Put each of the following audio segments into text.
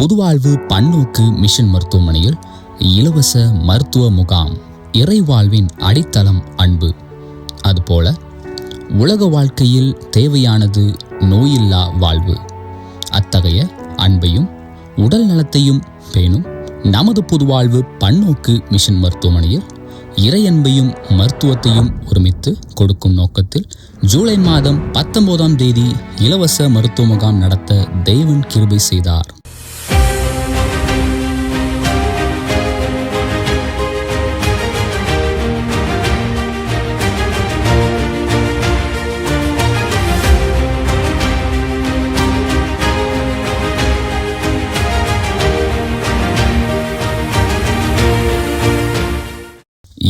பொதுவாழ்வு பன்னோக்கு mission மருத்துவமனையில் இலவச மருத்துவ முகாம் இறைவாழ்வின் அடித்தளம் அன்பு. அதுபோல உலக வாழ்க்கையில் தேவையானது நோயில்லா வாழ்வு. அத்தகைய அன்பையும் உடல் நலத்தையும் பேணும் நமது பொதுவாழ்வு பன்னோக்கு மிஷன் மருத்துவமனையில் இறையன்பையும் மருத்துவத்தையும் ஒருமித்து கொடுக்கும் நோக்கத்தில் ஜூலை மாதம் பத்தொன்பதாம் தேதி இலவச மருத்துவ முகாம் நடத்த தெய்வன் கிருபை செய்தார்.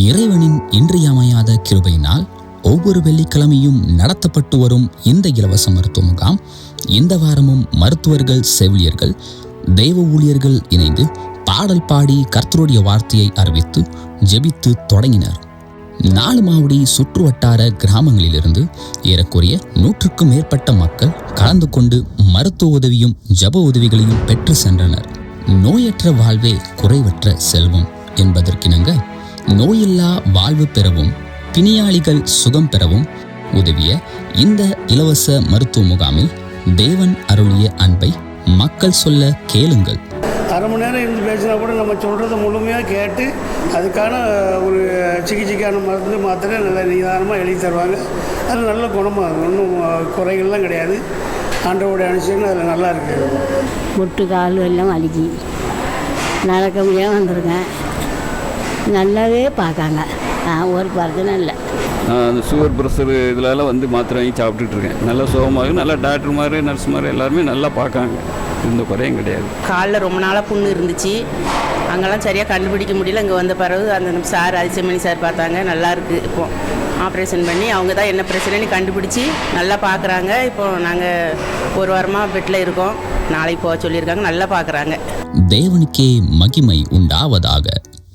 இறைவனின் இன்றியமையாத கிருபையினால் ஒவ்வொரு வெள்ளிக்கிழமையும் நடத்தப்பட்டு வரும் இந்த இலவச மருத்துவ முகாம் இந்த வாரமும் மருத்துவர்கள் செவிலியர்கள் தெய்வ ஊழியர்கள் இணைந்து பாடல் பாடி கர்த்தருடைய வார்த்தையை அறிவித்து ஜெபித்து தொடங்கினர். நாலு மாவடி சுற்று வட்டார கிராமங்களிலிருந்து ஏறக்குறைய நூற்றுக்கும் மேற்பட்ட மக்கள் கலந்து கொண்டு மருத்துவ உதவியும் ஜப உதவிகளையும் பெற்று சென்றனர். நோயற்ற வாழ்வே குறைவற்ற செல்வம் என்பதற்கிணங்க நோயில்லா வாழ்வு பெறவும் பிணியாளிகள் சுகம் பெறவும் உதவிய இந்த இலவச மருத்துவ முகாமில் தேவன் அருளிய அன்பை மக்கள் சொல்ல கேளுங்கள். அரை மணி நேரம் இருந்து பேசினா கூட நம்ம சொல்கிறத முழுமையாக கேட்டு அதுக்கான ஒரு சிகிச்சைக்கான மருந்து மாத்திரை நல்ல நிதானமாக எழுதி தருவாங்க. அது நல்ல குணமாக இருக்கும் ஒன்றும் குறைகள்லாம் கிடையாது. ஆண்டவோடைய அனுசரிச்சு அதில் நல்லா இருக்குது முட்டு கால் எல்லாம் வலிக்கு. நடக்க முடியாமல் வந்திருக்கேன். நல்லாவே பார்க்காங்க ஆ, ஒரு பிரச்சனை இல்லை. நான் அந்த சுகர் ப்ரெஷர் இதிலலாம் வந்து மாத்திரை வாங்கி சாப்பிட்டுட்டு இருக்கேன் நல்லா சுகமாக நல்லா டாக்டர் மாதிரி நர்ஸ் மாதிரி எல்லாருமே நல்லா பார்க்காங்க. எந்த குறையும் கிடையாது. காலில் ரொம்ப நாளாக புண்ணு இருந்துச்சு. அங்கெல்லாம் சரியாக கண்டுபிடிக்க முடியல. இங்கே வந்த பிறகு அந்த சார் அதிசயமணி சார் பார்த்தாங்க நல்லா இருக்கு இப்போ. ஆப்ரேஷன் பண்ணி அவங்க தான் என்ன பிரச்சனைன்னு கண்டுபிடிச்சி நல்லா பார்க்குறாங்க. இப்போ நாங்கள் ஒரு வாரமாக பெட்டில் இருக்கோம். நாளைக்கு போக சொல்லியிருக்காங்க நல்லா பார்க்குறாங்க. தேவனுக்கே மகிமை உண்டாவதாக